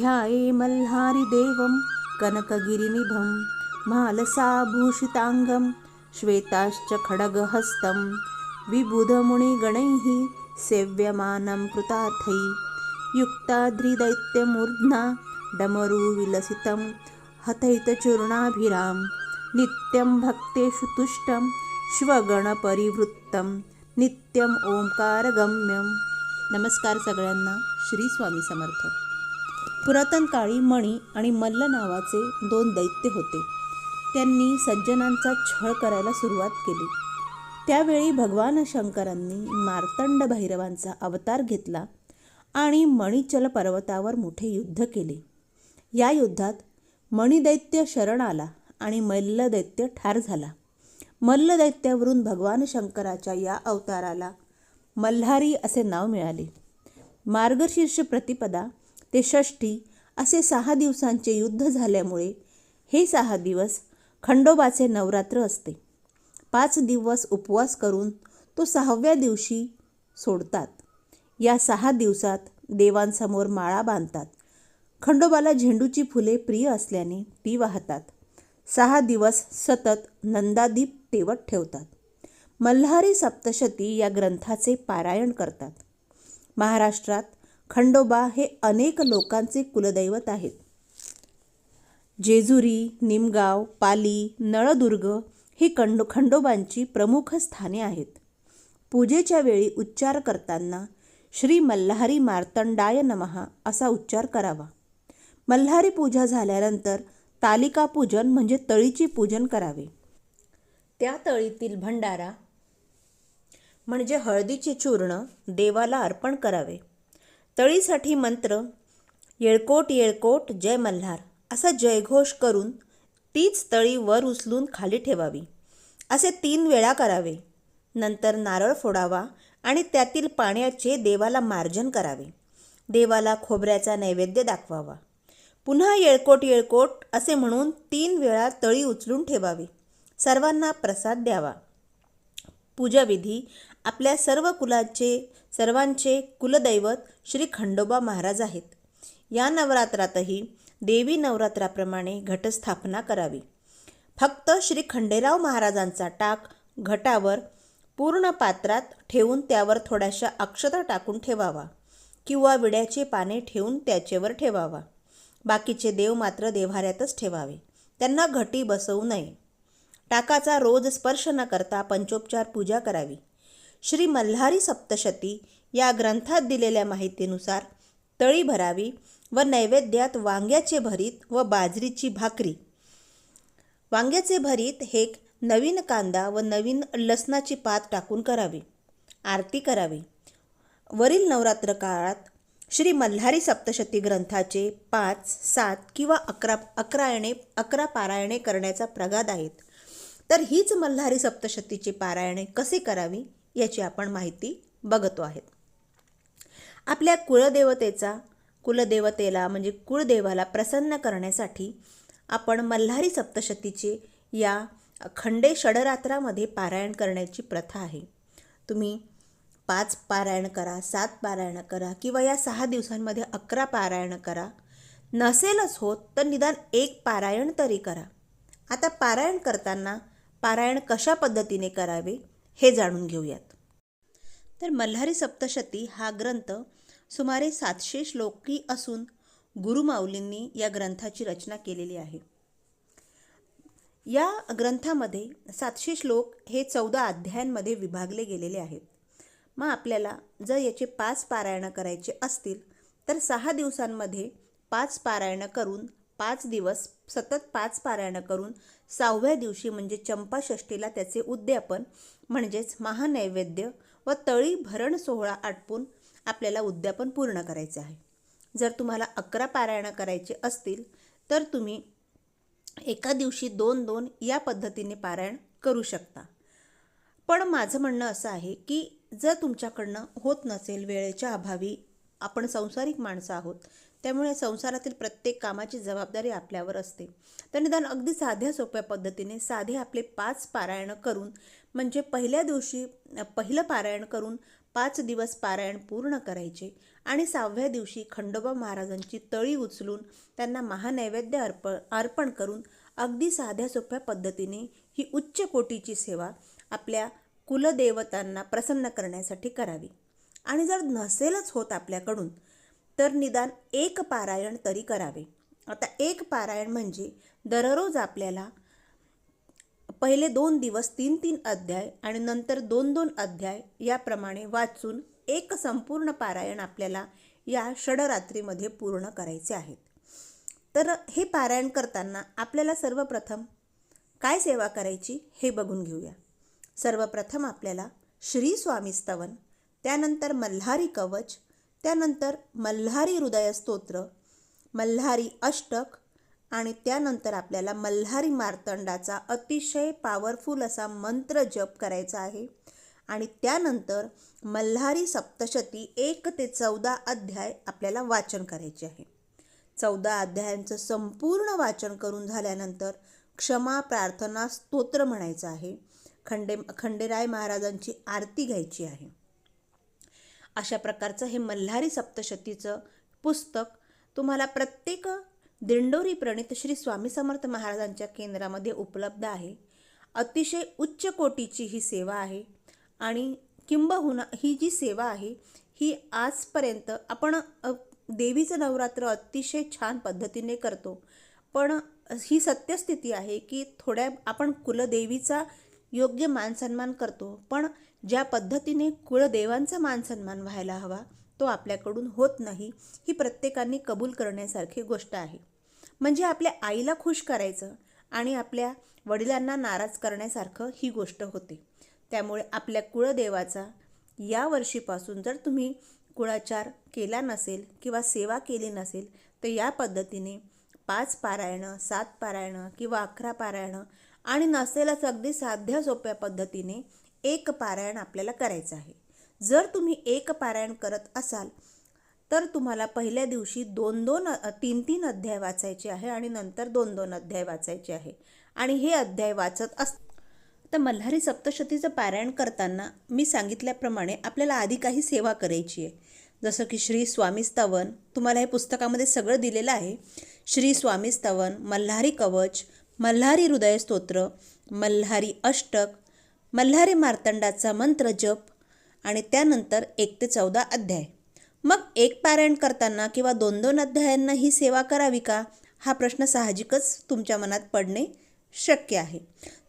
ध्याये मल्हारिदेवं कनकगिरिनिभं मालसाभूषिताङ्गं श्वेताश्च खड्गहस्तं विबुधमुनिगणैः सेव्यमानं कृतार्थै युक्ताद्रिदैत्यमूर्ध्ना डमरुविलसितं हतैतचूर्णाभिरां नित्यं भक्तेषु तुष्टं श्वगणपरिवृत्तं नित्यम् ओंकारगम्यं। नमस्कार सगळ्यांना श्री स्वामी समर्थ। पुरातन काळी मणी आणि मल्ल नावाचे दोन दैत्य होते. त्यांनी सज्जनांचा छळ करायला सुरुवात केली. त्यावेळी भगवान शंकरांनी मार्तंड भैरवांचा अवतार घेतला आणि मणिचल पर्वतावर मोठे युद्ध केले. या युद्धात मणिदैत्य शरण आला आणि मल्लदैत्य ठार झाला. मल्लदैत्यावरून भगवान शंकराच्या या अवताराला मल्हारी असे नाव मिळाले. मार्गशीर्ष प्रतिपदा ते षष्ठी असे सहा दिवसांचे युद्ध झाल्यामुळे हे सहा दिवस खंडोबाचे नवरात्र असते. पाच दिवस उपवास करून तो सहाव्या दिवशी सोडतात. या सहा दिवसात देवांसमोर माळा बांधतात. खंडोबाला झेंडूची फुले प्रिय असल्याने ती वाहतात. सहा दिवस सतत नंदादीप तेवत ठेवतात. मल्हारी सप्तशती या ग्रंथाचे पारायण करतात. महाराष्ट्रात खंडोबा हे अनेक लोकांचे कुलदैवत आहेत. जेजुरी निमगाव पाली नळदुर्ग ही खंडो खंडोबांची प्रमुख स्थाने आहेत. पूजेच्या वेळी उच्चार करताना श्री मल्हारी मार्तंडाय नमहा असा उच्चार करावा. मल्हारी पूजा झाल्यानंतर तालिका पूजन म्हणजे तळीची पूजन करावे. त्या तळीतील भंडारा म्हणजे हळदीचे चूर्ण देवाला अर्पण करावे. तळीसाठी मंत्र येळकोट येळकोट जय मल्हार असा जयघोष करून तीच तळी वर उचलून खाली ठेवावी. असे तीन वेळा करावे. नंतर नारळ फोडावा आणि त्यातील पाण्याचे देवाला मार्जन करावे. देवाला खोबऱ्याचा नैवेद्य दाखवावा. पुन्हा येळकोट येळकोट असे म्हणून तीन वेळा तळी उचलून ठेवावी. सर्वांना प्रसाद द्यावा. पूजाविधी आपल्या सर्व कुलाचे सर्वांचे कुलदैवत श्री खंडोबा महाराज आहेत. या नवरात्रातही देवी नवरात्राप्रमाणे घटस्थापना करावी. फक्त श्री खंडेराव महाराजांचा टाक घटावर पूर्ण पात्रात ठेवून त्यावर थोड्याशा अक्षता टाकून ठेवावा किंवा विड्याचे पाने ठेवून त्याचेवर ठेवावा. बाकीचे देव मात्र देव्हाऱ्यातच ठेवावे. त्यांना घटी बसवू नये. टाकाचा रोज स्पर्श न करता पंचोपचार पूजा करावी. श्री मल्हारी सप्तशती या ग्रंथात दिलेल्या माहितीनुसार तळी भरावी व नैवेद्यात वांग्याचे भरीत व बाजरीची भाकरी. वांग्याचे भरीत हे नवीन कांदा व नवीन लसणाची पात टाकून करावी. आरती करावी. वरील नवरात्र काळात श्री मल्हारी सप्तशती ग्रंथाचे पाच सात किंवा अकरा अकरायणे अकरा पारायणे करण्याचा प्रघात आहेत. तर हीच मल्हारी सप्तशतीची पारायणे कसे करावी? याची आपण माहिती बघतो आहेत आपल्या कुळदेवतेचा कुलदेवतेला म्हणजे कुळदेवाला प्रसन्न करण्यासाठी आपण मल्हारी सप्तशतीचे या खंडे षडरात्रामध्ये पारायण करण्याची प्रथा आहे. तुम्ही पाच पारायण करा सात पारायण करा किंवा या सहा दिवसांमध्ये अकरा पारायण करा. नसेलच होत तर निदान एक पारायण तरी करा. आता पारायण करताना पारायण कशा पद्धतीने करावे? हे जाणून घेऊयात. तर मल्हारी सप्तशती हा ग्रंथ सुमारे सातशे श्लोकी असून गुरुमाऊलींनी या ग्रंथाची रचना केलेली आहे. या ग्रंथामध्ये सातशे श्लोक हे चौदा अध्यायांमध्ये विभागले गेलेले आहेत. मग आपल्याला जर याचे पाच पारायणं करायचे असतील तर सहा दिवसांमध्ये पाच पारायणं करून पाच दिवस सतत पाच पारायणं करून सहाव्या दिवशी म्हणजे चंपाषष्टीला त्याचे उद्यापन म्हणजेच महानैवेद्य व तळी भरण सोहळा आटपून आपल्याला उद्यापन पूर्ण करायचं आहे. जर तुम्हाला अकरा पारायणं करायचे असतील तर तुम्ही एका दिवशी दोन दोन या पद्धतीने पारायण करू शकता. पण माझं म्हणणं असं आहे की जर तुमच्याकडनं होत नसेल वेळेच्या अभावी आपण संसारिक माणसं आहोत त्यामुळे संसारातील प्रत्येक कामाची जबाबदारी आपल्यावर असते. तर निदान अगदी साध्या सोप्या पद्धतीने साधे आपले पाच पारायणं करून म्हणजे पहिल्या दिवशी पहिलं पारायण करून पाच दिवस पारायण पूर्ण करायचे आणि सहाव्या दिवशी खंडोबा महाराजांची तळी उचलून त्यांना महानैवेद्य अर्प अर्पण करून अगदी साध्या सोप्या पद्धतीने ही उच्च कोटीची सेवा आपल्या कुलदेवतांना प्रसन्न करण्यासाठी करावी. आणि जर नसेलच होत आपल्याकडून तर निदान एक पारायण तरी करावे. आता एक पारायण म्हणजे दररोज आपल्याला पहिले दोन दिवस तीन तीन अध्याय आणि नंतर दोन दोन अध्याय याप्रमाणे वाचून एक संपूर्ण पारायण आपल्याला या षडरात्रीमध्ये पूर्ण करायचे आहेत. तर हे पारायण करताना आपल्याला सर्वप्रथम काय सेवा करायची हे बघून घेऊया. सर्वप्रथम आपल्याला श्री स्वामी स्तवन त्यानंतर मल्हारी कवच त्यानंतर मल्हारी हृदय स्तोत्र मल्हारी अष्टक आणि त्यानंतर आपल्याला मल्हारी मार्तंडाचा अतिशय पॉवरफुल असा मंत्र जप करायचा आहे. आणि त्यानंतर मल्हारी सप्तशती एक ते चौदा अध्याय आपल्याला वाचन करायचे आहे. चौदा अध्यायांचं संपूर्ण वाचन करून झाल्यानंतर क्षमा प्रार्थना स्तोत्र म्हणायचं आहे. खंडे खंडेराय महाराजांची आरती घ्यायची आहे. अशा प्रकारचं हे मल्हारी सप्तशतीचं पुस्तक तुम्हाला प्रत्येक दिंडोरी प्रणित श्री स्वामी समर्थ महाराजांच्या केंद्रामध्ये उपलब्ध आहे. अतिशय उच्च कोटीची ही सेवा आहे आणि किंबहुना ही जी सेवा आहे ही आजपर्यंत आपण देवीचं नवरात्र अतिशय छान पद्धतीने करतो. पण ही सत्यस्थिती आहे की थोड्या आपण कुलदेवीचा योग्य मानसन्मान करतो. पण ज्या पद्धतीने कुळदेवांचा मानसन्मान व्हायला हवा तो आपल्याकडून होत नाही ही प्रत्येकाने कबूल करण्यासारखी गोष्ट आहे. म्हणजे आपल्या आईला खुश करायचं आणि आपल्या वडिलांना नाराज करण्यासारखं ही गोष्ट होते. त्यामुळे आपल्या कुळदेवाचा या वर्षीपासून जर तुम्ही कुळाचार केला नसेल किंवा सेवा केली नसेल तर या पद्धतीने पाच पारायणं सात पारायणं किंवा अकरा पारायणं आणि नसेलच अगदी साध्या सोप्या पद्धतीने एक पारायण आपल्याला करायचं आहे. जर तुम्ही एक पारायण करत असाल तर तुम्हाला पहिल्या दिवशी दोन दोन तीन तीन अध्याय वाचायचे आहे आणि नंतर दोन दोन अध्याय वाचायचे आहे. आणि हे अध्याय वाचत अस तर मल्हारी सप्तशतीचं पारायण करताना मी सांगितल्याप्रमाणे आपल्याला आधी काही सेवा करायची आहे. जसं की श्री स्वामी स्तवन तुम्हाला हे पुस्तकामध्ये सगळं दिलेलं आहे. श्री स्वामी स्तवन मल्हारी कवच मल्हारी हृदय स्तोत्र मल्हारी अष्टक मल्हारी मार्तंडाचा मंत्र जप आणि त्यानंतर एक ते चौदा अध्याय. मग एक पारायण करताना किंवा दोन दोन अध्यायांना ही सेवा करावी का? हा प्रश्न साहजिकच तुमच्या मनात पडणे शक्य आहे.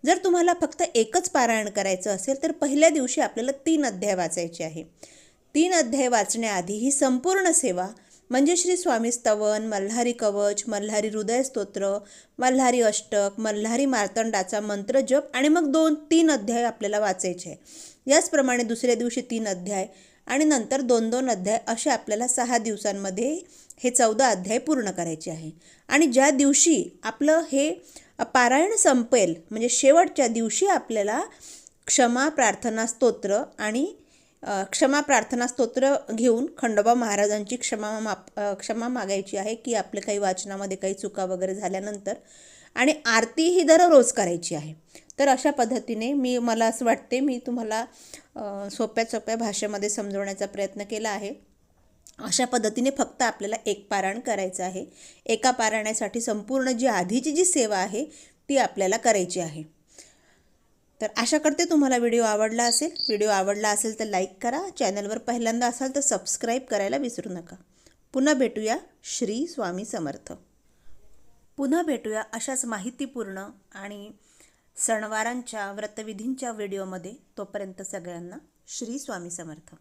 जर तुम्हाला फक्त एकच पारायण करायचं असेल तर पहिल्या दिवशी आपल्याला तीन अध्याय वाचायचे आहे. तीन अध्याय वाचण्याआधी ही संपूर्ण सेवा म्हणजे श्री स्वामी स्तवन मल्हारी कवच मल्हारी हृदय स्तोत्र मल्हारी अष्टक मल्हारी मार्तंडाचा मंत्र जप आणि मग दोन तीन अध्याय आपल्याला वाचायचे. आहे याचप्रमाणे दुसऱ्या दिवशी तीन अध्याय आणि नंतर दोन दोन अध्याय असे आपल्याला सहा दिवसांमध्ये हे चौदा अध्याय पूर्ण करायचे आहे. आणि ज्या दिवशी आपलं हे पारायण संपेल म्हणजे शेवटच्या दिवशी आपल्याला क्षमा प्रार्थना स्तोत्र आणि क्षमा प्रार्थना स्तोत्र घेऊन खंडोबा महाराजांची क्षमा माप क्षमा मागायची आहे की आपले काही वाचनामध्ये काही चुका वगैरे झाल्यानंतर आणि आरती ही दररोज करायची आहे. तर अशा पद्धतीने मी मला असं वाटते मी तुम्हाला सोप्या सोप्या भाषेमध्ये समजवण्याचा प्रयत्न केला आहे. अशा पद्धतीने फक्त आपल्याला एक पारायण करायचं आहे. एका पारायणासाठी संपूर्ण जी आधीची जी सेवा आहे ती आपल्याला करायची आहे. तर आशा करते तुम्हाला व्हिडिओ आवडला असेल. व्हिडिओ आवडला असेल तर लाईक करा. चॅनलवर पहिल्यांदा असाल तर सबस्क्राईब करायला विसरू नका. पुन्हा भेटूया श्री स्वामी समर्थ. पुन्हा भेटूया अशाच माहितीपूर्ण आणि सणवारांच्या व्रतविधींच्या व्हिडिओमध्ये. तोपर्यंत सगळ्यांना श्री स्वामी समर्थ.